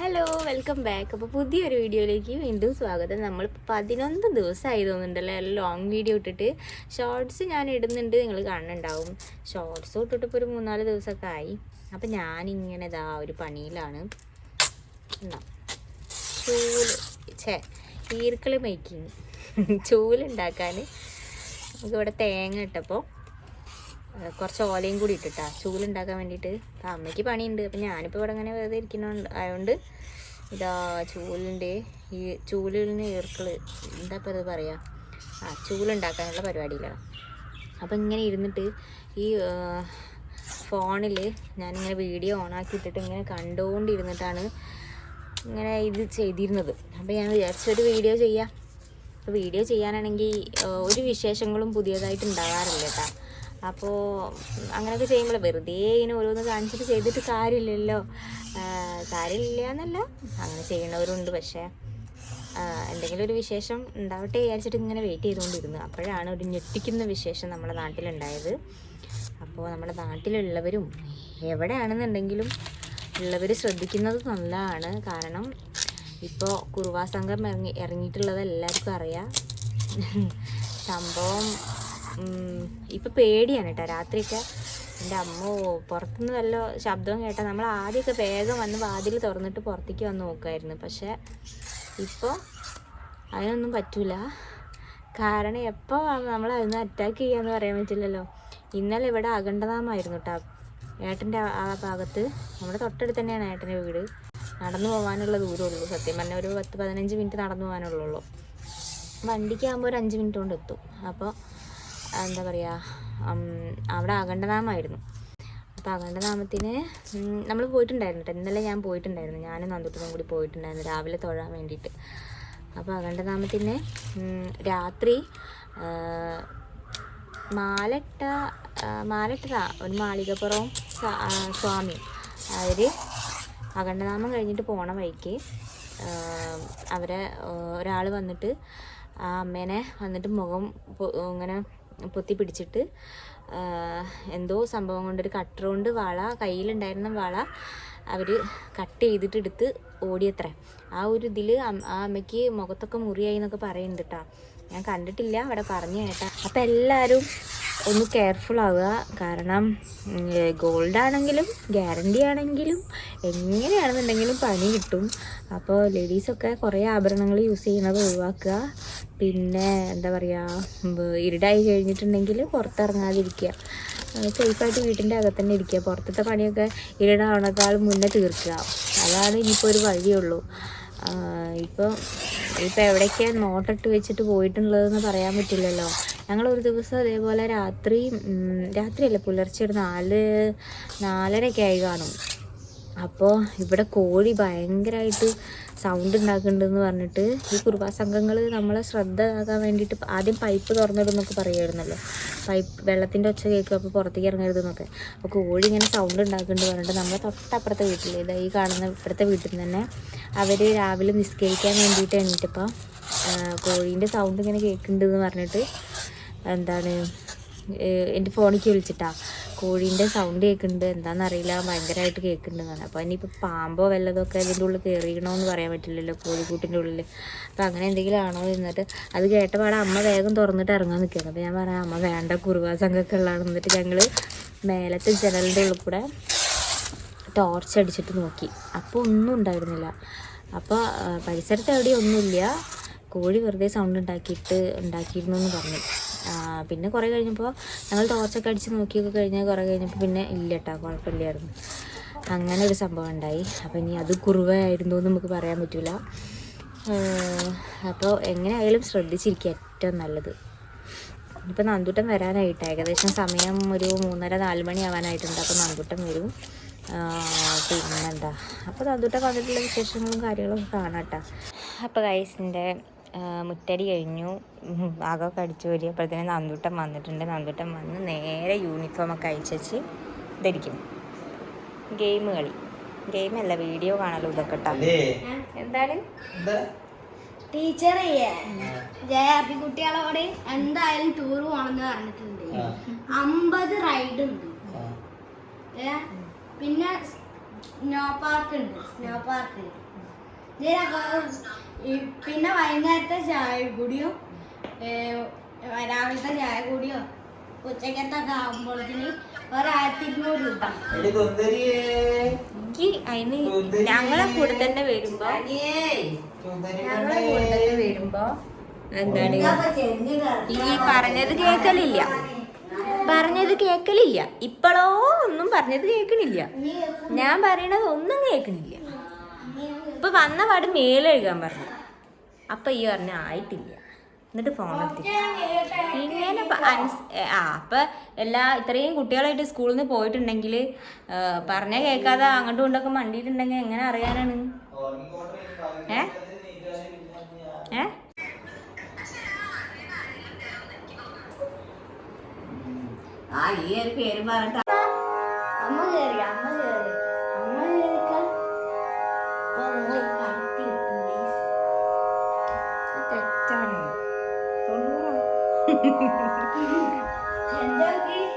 Hello welcome back അപ്പോൾ പുതിയൊരു വീഡിയോയിലേക്ക് വീണ്ടും സ്വാഗതം. നമ്മൾ പതിനൊന്ന് ദിവസമായി തോന്നുന്നുണ്ടല്ലോ? ലോങ് വീഡിയോ ഇട്ടിട്ട്. ഷോർട്സ് ഞാൻ ഇടുന്നുണ്ട്. നിങ്ങൾ കാണുന്നുണ്ടാവും. ഷോർട്സ് ഇട്ടിട്ട് ഇപ്പോൾ ഒരു മൂന്നാൽ ദിവസമൊക്കെ ആയി. അപ്പം ഞാനിങ്ങനെ ഇതാ ഒരു പണിയിലാണ്. ചൂൽ. ഛേ ഈർക്കിൾ മേക്കിങ് ചൂലുണ്ടാക്കാൻ നമുക്കിവിടെ തേങ്ങ ഇട്ടപ്പോൾ കുറച്ച് ഓലയും കൂടി ഇട്ടിട്ടാ. ചൂലുണ്ടാക്കാൻ വേണ്ടിയിട്ട്. അപ്പം അമ്മയ്ക്ക് പണിയുണ്ട്. അപ്പം ഞാനിപ്പോൾ ഇവിടെ അങ്ങനെ വെറുതെ ഇരിക്കുന്നുണ്ട് ആയതുകൊണ്ട് ഇതാ ചൂലിന്റെ ഈ ചൂലിന് ഈർക്കൾ. എന്താ ഇപ്പം ഇത് പറയുക ആ ചൂലുണ്ടാക്കാനുള്ള പരിപാടിയിലാണ്. അപ്പം ഇങ്ങനെ ഇരുന്നിട്ട് ഈ ഫോണിൽ ഞാനിങ്ങനെ വീഡിയോ ഓണാക്കി ഇട്ടിട്ട് ഇങ്ങനെ കണ്ടുകൊണ്ടിരുന്നിട്ടാണ് ഇങ്ങനെ ഇത് ചെയ്തിരുന്നത്. അപ്പോൾ ഞാൻ വിചാരിച്ചൊരു വീഡിയോ ചെയ്യാം. വീഡിയോ ചെയ്യാനാണെങ്കിൽ ഒരു വിശേഷങ്ങളും പുതിയതായിട്ട് ഉണ്ടാകാറില്ല കേട്ടോ. അപ്പോൾ അങ്ങനെയൊക്കെ ചെയ്യുമ്പോൾ വെറുതെ ഇങ്ങനെ ഓരോന്ന് കാണിച്ചിട്ട് ചെയ്തിട്ട് കാര്യമില്ലല്ലോ. കാര്യമില്ല എന്നല്ല അങ്ങനെ ചെയ്യണവരുണ്ട് പക്ഷേ എന്തെങ്കിലും ഒരു വിശേഷം ഉണ്ടാവട്ടെ വിചാരിച്ചിട്ട് ഇങ്ങനെ വെയിറ്റ് ചെയ്തുകൊണ്ടിരുന്നു അപ്പോഴാണ് ഒരു ഞെട്ടിക്കുന്ന വിശേഷം നമ്മുടെ നാട്ടിലുണ്ടായത്. അപ്പോൾ നമ്മുടെ നാട്ടിലുള്ളവരും എവിടെയാണെന്നുണ്ടെങ്കിലും ഉള്ളവർ ശ്രദ്ധിക്കുന്നത് നല്ലതാണ്. കാരണം ഇപ്പോൾ കുറുവാ സംഘം ഇറങ്ങി ഇറങ്ങിയിട്ടുള്ളത് എല്ലാവർക്കും അറിയാം. സംഭവം ഇപ്പൊ പേടിയാണ് കേട്ടോ. രാത്രിയൊക്കെ എന്റെ അമ്മ പുറത്തുനിന്ന് വല്ല ശബ്ദവും കേട്ടാൽ നമ്മൾ ആദ്യമൊക്കെ വേഗം വന്ന് വാതിൽ തുറന്നിട്ട് പുറത്തേക്ക് വന്ന് നോക്കുമായിരുന്നു പക്ഷേ ഇപ്പോൾ അതിനൊന്നും പറ്റൂല. കാരണം എപ്പോൾ നമ്മൾ അതിന് അറ്റാക്ക് ചെയ്യാന്ന് പറയാൻ പറ്റില്ലല്ലോ. ഇന്നലെ ഇവിടെ അകണ്ടതാമായിരുന്നു കേട്ടോ. ഏട്ടന്റെ ആ- ഭാഗത്ത്. നമ്മുടെ തൊട്ടടുത്ത് തന്നെയാണ് ഏട്ടന്റെ വീട്. നടന്നു പോകാനുള്ള ദൂരം ഉള്ളൂ. സത്യം പറഞ്ഞാൽ ഒരു പത്ത് പതിനഞ്ച് മിനിറ്റ് നടന്നു പോകാനുള്ളൂ വണ്ടിക്കാകുമ്പോൾ ഒരു അഞ്ച് മിനിറ്റ് കൊണ്ട് എത്തും. അപ്പോൾ എന്താ പറയുക അവിടെ അഖണ്ഡനാമായിരുന്നു. അപ്പോൾ അഖണ്ഡനാമത്തിന് നമ്മൾ പോയിട്ടുണ്ടായിരുന്നു കേട്ടോ. ഇന്നലെ ഞാൻ പോയിട്ടുണ്ടായിരുന്നു. ഞാനും നന്ദുട്ടനും കൂടി പോയിട്ടുണ്ടായിരുന്നു രാവിലെ തൊഴാൻ വേണ്ടിയിട്ട്. അപ്പോൾ അഖണ്ഡനാമത്തിന് രാത്രി മാലട്ട മാലട്ട ഒരു മാളികപ്പുറവും സ്വാമി അവർ അഖണ്ഡനാമം കഴിഞ്ഞിട്ട് പോണ വഴിക്ക് അവരെ ഒരാൾ വന്നിട്ട് ആ അമ്മേനെ വന്നിട്ട് മുഖം ഇങ്ങനെ പൊത്തി പിടിച്ചിട്ട് എന്തോ സംഭവം കൊണ്ടൊരു കട്ടർ കൊണ്ട് വള കയ്യിലുണ്ടായിരുന്ന വള അവർ കട്ട് ചെയ്തിട്ട് എടുത്ത് ഓടിയത്രേ. ആ ഒരു ഇതിൽ ആ അമ്മയ്ക്ക് മുഖത്തൊക്കെ മുറിയായി എന്നൊക്കെ പറയുന്നുണ്ട് കേട്ടോ ഞാൻ കണ്ടിട്ടില്ല അവിടെ പറഞ്ഞു കേട്ടാ. അപ്പം എല്ലാവരും ഒന്ന് കെയർഫുൾ ആവുക. കാരണം ഗോൾഡ് ആണെങ്കിലും ഗ്യാരണ്ടി ആണെങ്കിലും എങ്ങനെയാണെന്നുണ്ടെങ്കിലും പണി കിട്ടും. അപ്പോൾ ലേഡീസൊക്കെ കുറേ ആഭരണങ്ങൾ യൂസ് ചെയ്യുന്നത് ഒഴിവാക്കുക. പിന്നെ എന്താ പറയുക ഇരുടായി കഴിഞ്ഞിട്ടുണ്ടെങ്കിൽ പുറത്തിറങ്ങാതിരിക്കുക. സേഫായിട്ട് വീട്ടിന്റെ അകത്ത് തന്നെ ഇരിക്കുക. പുറത്തത്തെ പണിയൊക്കെ ഇരുടാവണേക്കാൾ മുന്നേ തീർക്കുക. അതാണ് ഇനിയിപ്പോൾ ഒരു വഴിയുള്ളൂ ഇപ്പോൾ ഇപ്പോൾ എവിടേക്കാണ് നോട്ടിട്ട് വെച്ചിട്ട് പോയിട്ടുള്ളതെന്ന് പറയാൻ പറ്റില്ലല്ലോ. ഞങ്ങൾ ഒരു ദിവസം അതേപോലെ രാത്രി രാത്രിയല്ല പുലർച്ചെ ഒരു നാല് നാലരയൊക്കെ ആയി കാണും. അപ്പോൾ ഇവിടെ കോഴി ഭയങ്കരമായിട്ട് സൗണ്ട് ഉണ്ടാക്കുന്നുണ്ടെന്ന് പറഞ്ഞിട്ട് ഈ കുർബാ സംഘങ്ങൾ നമ്മളെ ശ്രദ്ധ ആകാൻ വേണ്ടിയിട്ട് ആദ്യം പൈപ്പ് തുറന്നിടുന്നൊക്കെ പറയുമായിരുന്നല്ലോ പൈപ്പ് വെള്ളത്തിന്റെ ഒച്ച കേൾക്കും അപ്പോൾ പുറത്തേക്ക് ഇറങ്ങരുതെന്നൊക്കെ. അപ്പോൾ കോഴി ഇങ്ങനെ സൗണ്ട് ഉണ്ടാക്കുന്നുണ്ട് പറഞ്ഞിട്ട് നമ്മളെ തൊട്ടപ്പുറത്തെ വീട്ടിൽ ഇതാ ഈ കാണുന്ന ഇപ്പുറത്തെ വീട്ടിൽ തന്നെ അവർ രാവിലെ നിസ്കരിക്കാൻ വേണ്ടിയിട്ട് എണീറ്റപ്പോൾ കോഴീന്റെ സൗണ്ട് ഇങ്ങനെ കേൾക്കുന്നുണ്ടെന്ന് പറഞ്ഞിട്ട് എന്താണ് എന്റെ ഫോണിക്ക് വിളിച്ചിട്ടാ. കോഴീന്റെ സൗണ്ട് കേൾക്കുന്നുണ്ട് എന്താണെന്നറിയില്ല ഭയങ്കരമായിട്ട് കേൾക്കുന്നുണ്ടെന്നാണ് അപ്പോൾ ഇനിയിപ്പോൾ പാമ്പോ വല്ലതൊക്കെ അതിന്റെ ഉള്ളിൽ കയറിയണമെന്ന് പറയാൻ പറ്റില്ലല്ലോ കോഴിക്കൂട്ടിന്റെ ഉള്ളിൽ അപ്പോൾ അങ്ങനെ എന്തെങ്കിലും ആണോ എന്നിട്ട് അത് കേട്ടപാടെ അമ്മ വേഗം തുറന്നിട്ട് ഇറങ്ങാൻ നിൽക്കുകയാണ്. അപ്പോൾ ഞാൻ പറയാം അമ്മ വേണ്ട കുറുവാ സംഘമൊക്കെ ഉള്ളതാണ് എന്നിട്ട് ഞങ്ങൾ മേലത്തെ ജനലിന്റെ ഉള്ളിൽ കൂടെ ടോർച്ച് അടിച്ചിട്ട് നോക്കി. അപ്പോൾ ഒന്നും ഉണ്ടായിരുന്നില്ല. അപ്പോൾ പരിസരത്ത് എവിടെയൊന്നുമില്ല കോഴി വെറുതെ സൗണ്ട് ഉണ്ടാക്കിയിട്ട് ഉണ്ടാക്കിയിരുന്നു എന്ന് പറഞ്ഞു. പിന്നെ കുറേ കഴിഞ്ഞപ്പോൾ ഞങ്ങൾ ടോർച്ചൊക്കെ അടിച്ച് നോക്കിയൊക്കെ കഴിഞ്ഞാൽ കുറേ കഴിഞ്ഞപ്പോൾ പിന്നെ ഇല്ല കേട്ടോ കുഴപ്പമില്ലായിരുന്നു. അങ്ങനെ ഒരു സംഭവം ഉണ്ടായി. അപ്പോൾ ഇനി അത് കുറുവയായിരുന്നു എന്ന് നമുക്ക് പറയാൻ പറ്റില്ല അപ്പോൾ എങ്ങനെയായാലും ശ്രദ്ധിച്ചിരിക്കുക ഏറ്റവും നല്ലത്. ഇപ്പം നന്ദുട്ടം വരാനായിട്ട്. ഏകദേശം സമയം ഒരു മൂന്നര നാല് മണി ആവാനായിട്ടുണ്ട്. അപ്പോൾ നന്ദുട്ടം വരും. പിന്നെന്താ? അപ്പോൾ നന്ദുട്ടം വന്നിട്ടുള്ള വിശേഷങ്ങളും കാര്യങ്ങളും കാണാം കേട്ടോ. അപ്പോൾ ഗൈസിന്റെ മുറ്റടി കഴിഞ്ഞു. ആകമൊക്കെ അടിച്ചു വരി അപ്പോഴത്തേനും നന്ദുട്ടം വന്നിട്ടുണ്ട്. നന്ദുട്ടം വന്ന് നേരെ യൂണിഫോമൊക്കെ അയച്ചു ധരിക്കും ഗെയിം കളി. ഗെയിമല്ല വീഡിയോ കാണാലോ ഇതൊക്കെ എന്താണ്? ടീച്ചറേ ജയാപി കുട്ടികളോട് എന്തായാലും ടൂർ പോണെന്ന് പറഞ്ഞിട്ടുണ്ട്. അമ്പത് റൈഡ് ഉണ്ട്. പിന്നെ സ്നോ പാർക്ക് ഉണ്ട്. സ്നോ പാർക്ക് പിന്നെ വൈകുന്നേരത്തെ ചായ കൂടിയും രാവിലത്തെ ചായ കൂടിയും ഉച്ചക്കത്തെ ഒക്കെ ആകുമ്പോഴത്തേന് ഒരായിരത്തി ഇരുന്നൂറ് രൂപ എനിക്ക് അതിന് ഞങ്ങളെ കൂടെ തന്നെ വരുമ്പോ ഞങ്ങളെ കൂടെ തന്നെ വരുമ്പോ എന്താണ്? ഈ പറഞ്ഞത് കേക്കലില്ല. പറഞ്ഞത് കേക്കലില്ല. ഇപ്പോഴോ ഒന്നും പറഞ്ഞത് കേക്കണില്ല. ഞാൻ പറയണത് ഒന്നും കേക്കണില്ല. ഇപ്പൊ വന്ന പാട് മേലെഴുകാൻ പറഞ്ഞു. അപ്പൊ ഈ പറഞ്ഞ ആയിട്ടില്ല. എന്നിട്ട് ഫോൺ ഇങ്ങനെ ആ അപ്പൊ എല്ലാ ഇത്രയും കുട്ടികളായിട്ട് സ്കൂളിൽ നിന്ന് പോയിട്ടുണ്ടെങ്കിൽ പറഞ്ഞ കേൾക്കാതെ അങ്ങോട്ടും ഇങ്ങോട്ടൊക്കെ മണ്ടിയിട്ടുണ്ടെങ്കിൽ എങ്ങനെ അറിയാനാണ്? ഏ? ഏ? ആ ഈ ഒരു പേര് പറഞ്ഞിട്ട് Kentucky.